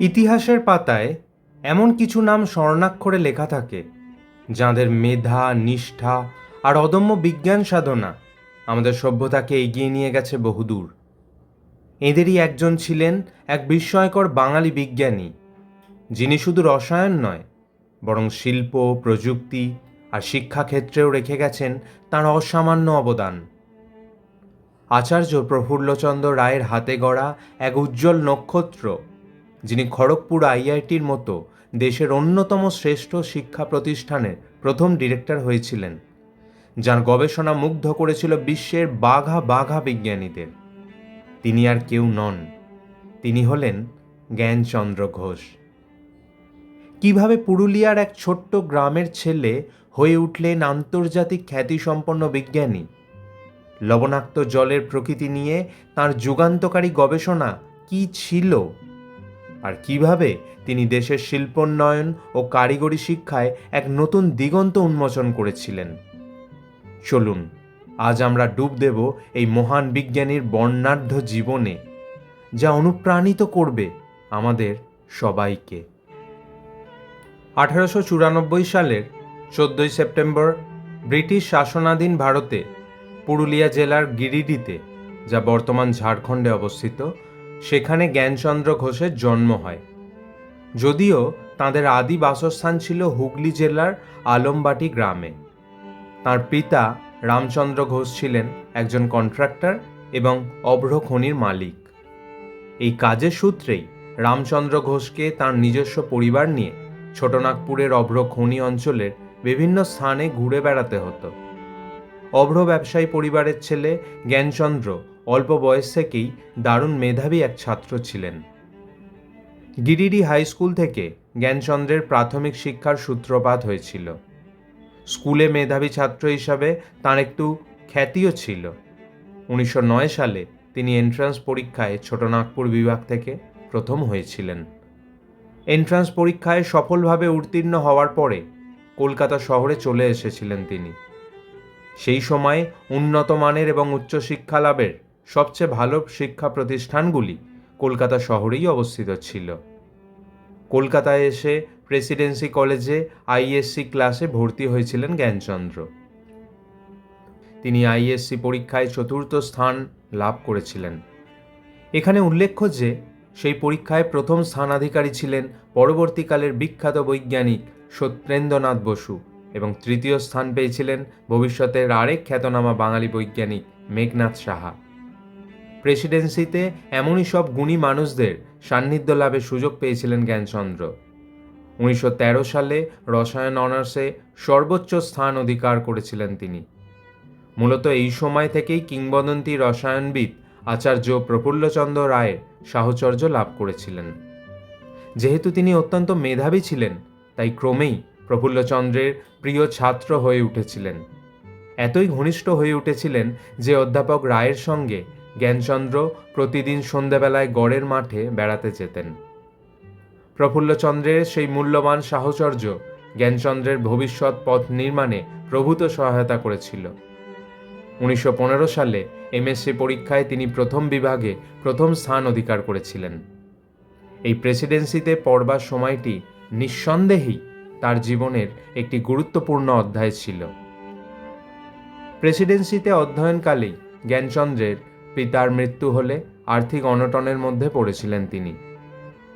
ইতিহাসের পাতায় এমন কিছু নাম স্বর্ণাক্ষরে লেখা থাকে, যাঁদের মেধা, নিষ্ঠা আর অদম্য বিজ্ঞান সাধনা আমাদের সভ্যতাকে এগিয়ে নিয়ে গেছে বহুদূর। এঁদেরই একজন ছিলেন এক বিস্ময়কর বাঙালি বিজ্ঞানী, যিনি শুধু রসায়ন নয়, বরং শিল্প, প্রযুক্তি আর শিক্ষাক্ষেত্রেও রেখে গেছেন তাঁর অসামান্য অবদান। আচার্য প্রফুল্লচন্দ্র রায়ের হাতে গড়া এক উজ্জ্বল নক্ষত্র যিনি খড়গপুর আইআইটির মতো দেশের অন্যতম শ্রেষ্ঠ শিক্ষা প্রতিষ্ঠানের প্রথম ডিরেক্টর হয়েছিলেন, যার গবেষণা মুগ্ধ করেছিল বিশ্বের বাঘা বাঘা বিজ্ঞানীদের। তিনি আর কেউ নন। তিনি হলেন জ্ঞানচন্দ্র ঘোষ। কীভাবে পুরুলিয়ার এক ছোট্ট গ্রামের ছেলে হয়ে উঠলেন আন্তর্জাতিক খ্যাতিসম্পন্ন বিজ্ঞানী? লবণাক্ত জলের প্রকৃতি নিয়ে তার যুগান্তকারী গবেষণা কি ছিল? আর কীভাবে তিনি দেশের শিল্পোন্নয়ন ও কারিগরি শিক্ষায় এক নতুন দিগন্ত উন্মোচন করেছিলেন। চলুন, আজ আমরা ডুব দেব এই মহান বিজ্ঞানীর বর্ণাঢ্য জীবনে, যা অনুপ্রাণিত করবে আমাদের সবাইকে। আঠারোশো চুরানব্বই সালের চোদ্দই সেপ্টেম্বর ব্রিটিশ শাসনাধীন ভারতে পুরুলিয়া জেলার গিরিডিতে, যা বর্তমান ঝাড়খণ্ডে অবস্থিত সেখানে জ্ঞানচন্দ্র ঘোষের জন্ম হয়। যদিও তাঁদের আদি বাসস্থান ছিল হুগলি জেলার আলমবাটি গ্রামে। তার পিতা রামচন্দ্র ঘোষ ছিলেন একজন কন্ট্রাক্টর এবং অভ্র খনির মালিক। এই কাজের সূত্রেই রামচন্দ্র ঘোষকে তার নিজস্ব পরিবার নিয়ে ছোটনাগপুরের অভ্র খনি অঞ্চলের বিভিন্ন স্থানে ঘুরে বেড়াতে হতো। অভ্র ব্যবসায়ী পরিবারের ছেলে জ্ঞানচন্দ্র অল্প বয়স থেকেই দারুণ মেধাবী এক ছাত্র ছিলেন। গিরিডি হাই স্কুল থেকে জ্ঞানচন্দ্রের প্রাথমিক শিক্ষার সূত্রপাত হয়েছিল। স্কুলে মেধাবী ছাত্র হিসাবে তার একটু খ্যাতিও ছিল। উনিশশো নয় সালে তিনি এন্ট্রান্স পরীক্ষায় ছোটনাগপুর বিভাগ থেকে প্রথম হয়েছিলেন। এন্ট্রান্স পরীক্ষায় সফলভাবে উত্তীর্ণ হওয়ার পরে কলকাতা শহরে চলে এসেছিলেন তিনি। সেই সময় উন্নত মানের এবং উচ্চশিক্ষা লাভের সবচেয়ে ভালো শিক্ষা প্রতিষ্ঠানগুলি কলকাতা শহরেই অবস্থিত ছিল। কলকাতায় এসে প্রেসিডেন্সি কলেজে আইএসসি ক্লাসে ভর্তি হয়েছিলেন জ্ঞানচন্দ্র। তিনি আইএসসি পরীক্ষায় চতুর্থ স্থান লাভ করেছিলেন। এখানে উল্লেখ্য যে, সেই পরীক্ষায় প্রথম স্থানাধিকারী ছিলেন পরবর্তীকালের বিখ্যাত বৈজ্ঞানিক সত্যেন্দ্রনাথ বসু এবং তৃতীয় স্থান পেয়েছিলেন ভবিষ্যতের আরেক খ্যাতনামা বাঙালি বৈজ্ঞানিক মেঘনাথ সাহা। প্রেসিডেন্সিতে এমনই সব গুণী মানুষদের সান্নিধ্য লাভের সুযোগ পেয়েছিলেন জ্ঞানচন্দ্র। উনিশশো তেরো সালে রসায়ন অনার্সে সর্বোচ্চ স্থান অধিকার করেছিলেন তিনি। মূলত এই সময় থেকেই কিংবদন্তি রসায়নবিদ আচার্য প্রফুল্লচন্দ্র রায়ের সাহচর্য লাভ করেছিলেন। যেহেতু তিনি অত্যন্ত মেধাবী ছিলেন, তাই ক্রমেই প্রফুল্লচন্দ্রের প্রিয় ছাত্র হয়ে উঠেছিলেন। এতই ঘনিষ্ঠ হয়ে উঠেছিলেন যে অধ্যাপক রায়ের সঙ্গে জ্ঞানচন্দ্র প্রতিদিন সন্ধ্যাবেলায় গড়ের মাঠে বেড়াতে যেতেন। প্রফুল্লচন্দ্রের সেই মূল্যবান সাহচর্য জ্ঞানচন্দ্রের ভবিষ্যৎ পথ নির্মাণে প্রভূত সহায়তা করেছিল। উনিশশো পনেরো সালে এমএসসি পরীক্ষায় তিনি প্রথম বিভাগে প্রথম স্থান অধিকার করেছিলেন। এই প্রেসিডেন্সিতে পড়বার সময়টি নিঃসন্দেহেই তার জীবনের একটি গুরুত্বপূর্ণ অধ্যায় ছিল। প্রেসিডেন্সিতে অধ্যয়নকালেই জ্ঞানচন্দ্রের পিতার মৃত্যু হলে আর্থিক অনটনের মধ্যে পড়েছিলেন তিনি।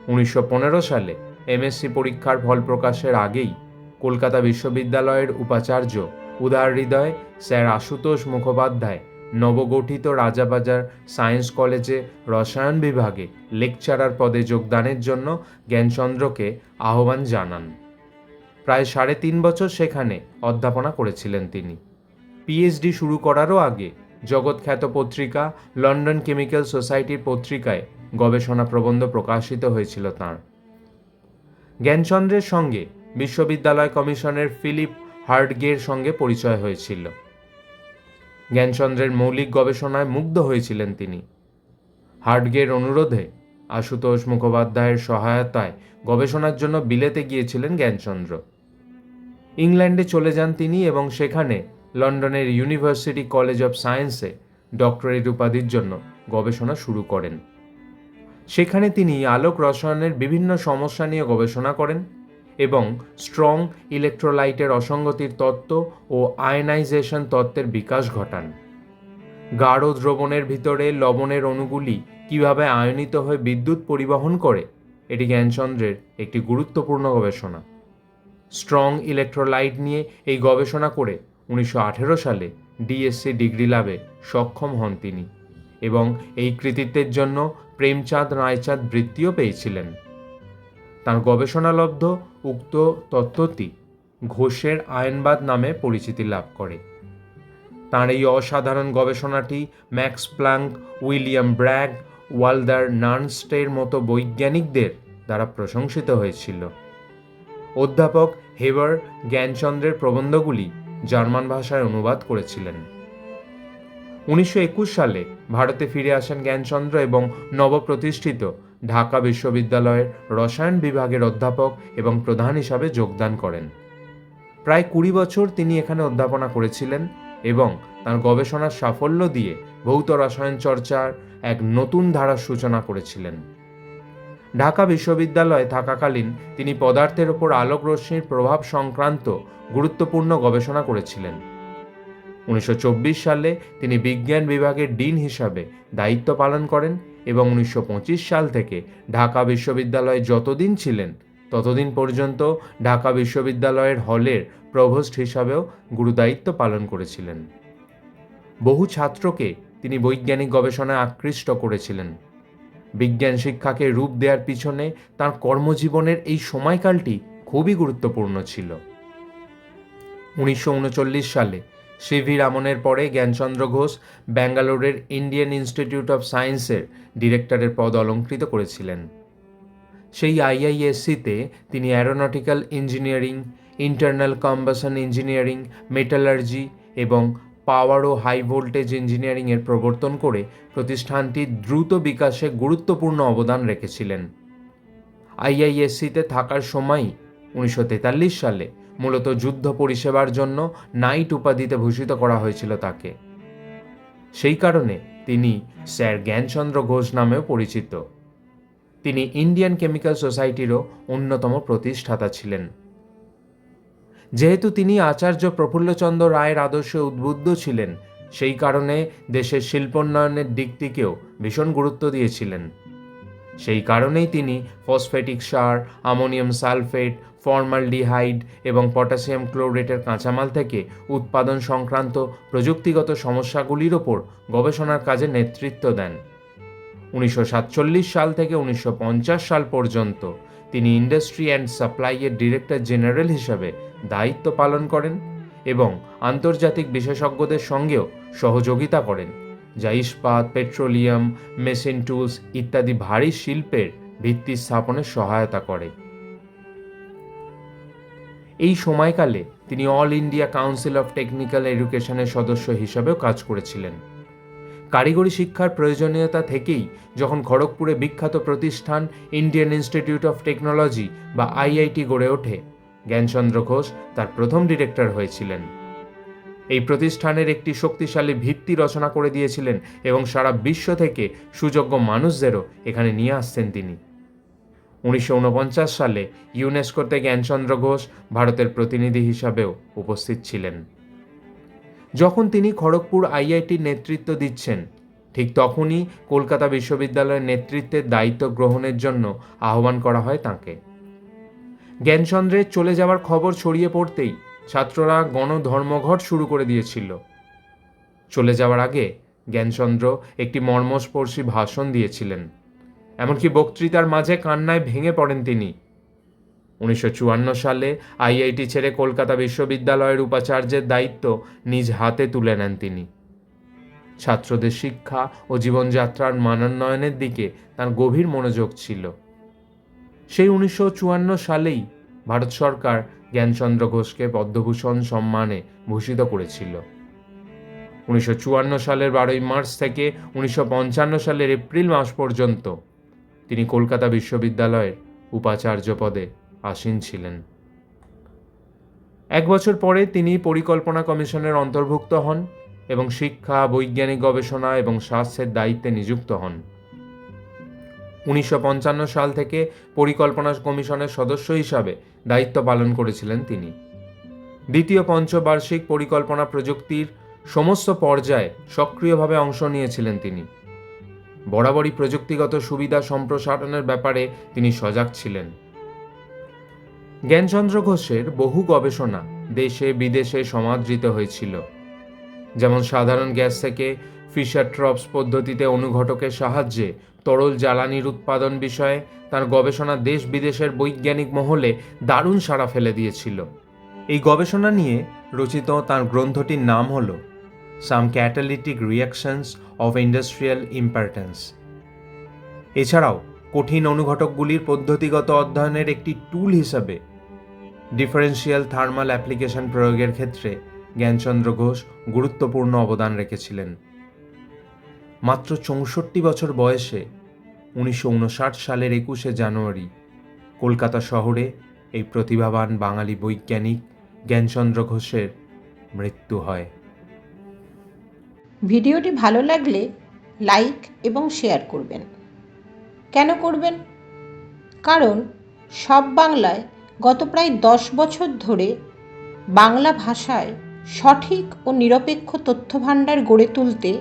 উনিশশো পনেরো সালে এমএসসি পরীক্ষার ফল প্রকাশের আগেই কলকাতা বিশ্ববিদ্যালয়ের উপাচার্য উদার হৃদয় স্যার আশুতোষ মুখোপাধ্যায় নবগঠিত রাজাবাজার সায়েন্স কলেজে রসায়ন বিভাগে লেকচারার পদে যোগদানের জন্য জ্ঞানচন্দ্রকে আহ্বান জানান। প্রায় সাড়ে তিন বছর সেখানে অধ্যাপনা করেছিলেন তিনি। পিএইচডি শুরু করারও আগে জগৎখ্যাত পত্রিকা লন্ডন কেমিক্যাল সোসাইটির পত্রিকায় গবেষণা প্রবন্ধ প্রকাশিত হয়েছিল তাঁর। জ্ঞানচন্দ্রের সঙ্গে বিশ্ববিদ্যালয় কমিশনের ফিলিপ হার্ডগের সঙ্গে পরিচয় হয়েছিল। জ্ঞানচন্দ্রের মৌলিক গবেষণায় মুগ্ধ হয়েছিলেন তিনি। হার্ডগের অনুরোধে আশুতোষ মুখোপাধ্যায়ের সহায়তায় গবেষণার জন্য বিলেতে গিয়েছিলেন জ্ঞানচন্দ্র। ইংল্যান্ডে চলে যান তিনি এবং সেখানে লন্ডনের ইউনিভার্সিটি কলেজ অফ সায়েন্সে ডক্টরেট উপাধির জন্য গবেষণা শুরু করেন। সেখানে তিনি আলোক রসায়নের বিভিন্ন সমস্যা নিয়ে গবেষণা করেন এবং স্ট্রং ইলেকট্রোলাইটের অসঙ্গতির তত্ত্ব ও আয়নাইজেশন তত্ত্বের বিকাশ ঘটান। গাঢ় দ্রবণের ভিতরে লবণের অণুগুলি কীভাবে আয়নিত হয়ে বিদ্যুৎ পরিবহন করে, এটি জ্ঞানচন্দ্রের একটি গুরুত্বপূর্ণ গবেষণা। স্ট্রং ইলেকট্রোলাইট নিয়ে এই গবেষণা করে উনিশশো আঠেরো সালে ডিএসসি ডিগ্রি লাভে সক্ষম হন তিনি এবং এই কৃতিত্বের জন্য প্রেমচাঁদ রায়চাঁদ বৃত্তিও পেয়েছিলেন। তার গবেষণালব্ধ উক্ত তত্ত্বটি ঘোষের আয়নবাদ নামে পরিচিতি লাভ করে। তাঁর এই অসাধারণ গবেষণাটি Max Planck, William Bragg, Walther নার্নস্টের মতো বৈজ্ঞানিকদের দ্বারা প্রশংসিত হয়েছিল। অধ্যাপক হেবার জ্ঞানচন্দ্রের প্রবন্ধগুলি জার্মান ভাষায় অনুবাদ করেছিলেন। উনিশশো একুশ সালে ভারতে ফিরে আসেন জ্ঞানচন্দ্র এবং নবপ্রতিষ্ঠিত ঢাকা বিশ্ববিদ্যালয়ের রসায়ন বিভাগের অধ্যাপক এবং প্রধান হিসাবে যোগদান করেন। প্রায় কুড়ি বছর তিনি এখানে অধ্যাপনা করেছিলেন এবং তার গবেষণার সাফল্য দিয়ে ভৌত রসায়ন চর্চার এক নতুন ধারার সূচনা করেছিলেন। ঢাকা বিশ্ববিদ্যালয়ে থাকাকালীন তিনি পদার্থের ওপর আলোক রশ্মির প্রভাব সংক্রান্ত গুরুত্বপূর্ণ গবেষণা করেছিলেন। উনিশশো চব্বিশ সালে তিনি বিজ্ঞান বিভাগের ডিন হিসাবে দায়িত্ব পালন করেন এবং উনিশশো পঁচিশ সাল থেকে ঢাকা বিশ্ববিদ্যালয়ে যতদিন ছিলেন, ততদিন পর্যন্ত ঢাকা বিশ্ববিদ্যালয়ের হলের প্রভোস্ট হিসাবেও গুরুদায়িত্ব পালন করেছিলেন। বহু ছাত্রকে তিনি বৈজ্ঞানিক গবেষণায় আকৃষ্ট করেছিলেন। বিজ্ঞান শিক্ষাকে রূপ দেওয়ার পিছনে তার কর্মজীবনের এই সময়কালটি খুবই গুরুত্বপূর্ণ ছিল। উনিশশো উনচল্লিশ সালে সি ভি রামনের পরে জ্ঞানচন্দ্র ঘোষ ব্যাঙ্গালোরের ইন্ডিয়ান ইনস্টিটিউট অফ সায়েন্সের ডিরেক্টরের পদ অলঙ্কৃত করেছিলেন। সেই আইআইএসসিতে তিনি aeronautical engineering, internal combustion engineering, metallurgy এবং পাওয়ার ও হাই ভোল্টেজ ইঞ্জিনিয়ারিংয়ের প্রবর্তন করে প্রতিষ্ঠানটির দ্রুত বিকাশে গুরুত্বপূর্ণ অবদান রেখেছিলেন। আইআইএসসিতে থাকার সময়ই উনিশশো তেতাল্লিশ সালে মূলত যুদ্ধ পরিষেবার জন্য নাইট উপাধিতে ভূষিত করা হয়েছিল তাকে। সেই কারণে তিনি স্যার জ্ঞানচন্দ্র ঘোষ নামেও পরিচিত। তিনি ইন্ডিয়ান কেমিক্যাল সোসাইটিরও অন্যতম প্রতিষ্ঠাতা ছিলেন। যেহেতু তিনি আচার্য প্রফুল্লচন্দ্র রায়ের আদর্শে উদ্বুদ্ধ ছিলেন, সেই কারণে দেশের শিল্পোন্নয়নের দিকটিকেও ভীষণ গুরুত্ব দিয়েছিলেন। সেই কারণেই তিনি ফসফেটিক সার আমোনিয়াম সালফেট, ফর্মালডিহাইড এবং পটাশিয়াম ক্লোরেটের কাঁচামাল থেকে উৎপাদন সংক্রান্ত প্রযুক্তিগত সমস্যাগুলির ওপর গবেষণার কাজে নেতৃত্ব দেন। উনিশশো সাতচল্লিশ সাল থেকে উনিশশো পঞ্চাশ সাল পর্যন্ত তিনি ইন্ডাস্ট্রি অ্যান্ড সাপ্লাইয়ের ডিরেক্টর জেনারেল হিসাবে দায়িত্ব পালন করেন এবং আন্তর্জাতিক বিশেষজ্ঞদের সঙ্গেও সহযোগিতা করেন। যা ইস্পাত, পেট্রোলিয়াম, মেশিন টুলস ইত্যাদি ভারী শিল্পের ভিত্তি স্থাপনে সহায়তা করে। এই সময়কালে তিনি all India council of technical এডুকেশনের সদস্য হিসাবেও কাজ করেছিলেন। কারিগরি শিক্ষার প্রয়োজনীয়তা থেকেই যখন খড়গপুরে বিখ্যাত প্রতিষ্ঠান ইন্ডিয়ান ইনস্টিটিউট অফ টেকনোলজি বা আইআইটি গড়ে ওঠে জ্ঞানচন্দ্র ঘোষ তার প্রথম ডিরেক্টর হয়েছিলেন। এই প্রতিষ্ঠানের একটি শক্তিশালী ভিত্তি রচনা করে দিয়েছিলেন এবং সারা বিশ্ব থেকে সুযোগ্য মানুষদেরও এখানে নিয়ে আসতেন তিনি। উনিশশো ঊনপঞ্চাশ সালে ইউনেস্কোতে জ্ঞানচন্দ্র ঘোষ ভারতের প্রতিনিধি হিসাবেও উপস্থিত ছিলেন। যখন তিনি খড়গপুর আইআইটির নেতৃত্ব দিচ্ছেন, ঠিক তখনই কলকাতা বিশ্ববিদ্যালয়ের নেতৃত্বের দায়িত্ব গ্রহণের জন্য আহ্বান করা হয় তাঁকে। জ্ঞানচন্দ্রের চলে যাওয়ার খবর ছড়িয়ে পড়তেই ছাত্ররা গণধর্মঘট শুরু করে দিয়েছিল। চলে যাওয়ার আগে জ্ঞানচন্দ্র একটি মর্মস্পর্শী ভাষণ দিয়েছিলেন। এমনকি বক্তৃতার মাঝে কান্নায় ভেঙে পড়েন তিনি। উনিশশো চুয়ান্ন সালে আইআইটি ছেড়ে কলকাতা বিশ্ববিদ্যালয়ের উপাচার্যের দায়িত্ব নিজ হাতে তুলে নেন তিনি। ছাত্রদের শিক্ষা ও জীবনযাত্রার মানোন্নয়নের দিকে তার গভীর মনোযোগ ছিল। সেই উনিশশো চুয়ান্ন সালেই ভারত সরকার জ্ঞানচন্দ্র ঘোষকে পদ্মভূষণ সম্মানে ভূষিত করেছিল। উনিশশো চুয়ান্ন সালের বারোই মার্চ থেকে উনিশশো পঞ্চান্ন সালের এপ্রিল মাস পর্যন্ত তিনি কলকাতা বিশ্ববিদ্যালয়ের উপাচার্য পদে আসীন ছিলেন। এক বছর পরে তিনি পরিকল্পনা কমিশনের অন্তর্ভুক্ত হন এবং শিক্ষা, বৈজ্ঞানিক গবেষণা এবং স্বাস্থ্যের দায়িত্বে নিযুক্ত হন। উনিশশো পঞ্চান্ন সাল থেকে পরিকল্পনা কমিশনের সদস্য হিসাবে দায়িত্ব পালন করেছিলেন তিনি। দ্বিতীয় পঞ্চবার্ষিক পরিকল্পনা প্রযুক্তির সমস্ত পর্যায়ে সক্রিয়ভাবে অংশ নিয়েছিলেন তিনি। বরাবরই প্রযুক্তিগত সুবিধা সম্প্রসারণের ব্যাপারে তিনি সজাগ ছিলেন। জ্ঞানচন্দ্র ঘোষের বহু গবেষণা দেশে বিদেশে সমাদৃত হয়েছিল। যেমন সাধারণ গ্যাস থেকে ফিশার ট্রপস পদ্ধতিতে অনুঘটকের সাহায্যে তরল জ্বালানির উৎপাদন বিষয়ে তার গবেষণা দেশ বিদেশের বৈজ্ঞানিক মহলে দারুণ সাড়া ফেলে দিয়েছিল। এই গবেষণা নিয়ে রচিত তার গ্রন্থটির নাম হল some catalytic reactions of industrial importance এছাড়াও কঠিন অনুঘটকগুলির পদ্ধতিগত অধ্যয়নের একটি টুল হিসাবে ডিফারেন্সিয়াল থার্মাল অ্যাপ্লিকেশন প্রয়োগের ক্ষেত্রে জ্ঞানচন্দ্র ঘোষ গুরুত্বপূর্ণ অবদান রেখেছিলেন। মাত্র চৌষট্টি বছর বয়সে উনিশশো উনষাট সালের একুশে জানুয়ারি কলকাতা শহরে এই প্রতিভাবান বাঙালি বৈজ্ঞানিক জ্ঞানচন্দ্র ঘোষের মৃত্যু হয়। ভিডিওটি ভালো লাগলে লাইক এবং শেয়ার করবেন। কেন করবেন? কারণ সব বাংলায় গত প্রায় দশ বছর ধরে বাংলা ভাষায় সঠিক ও নিরপেক্ষ তথ্যভাণ্ডার গড়ে তুলতে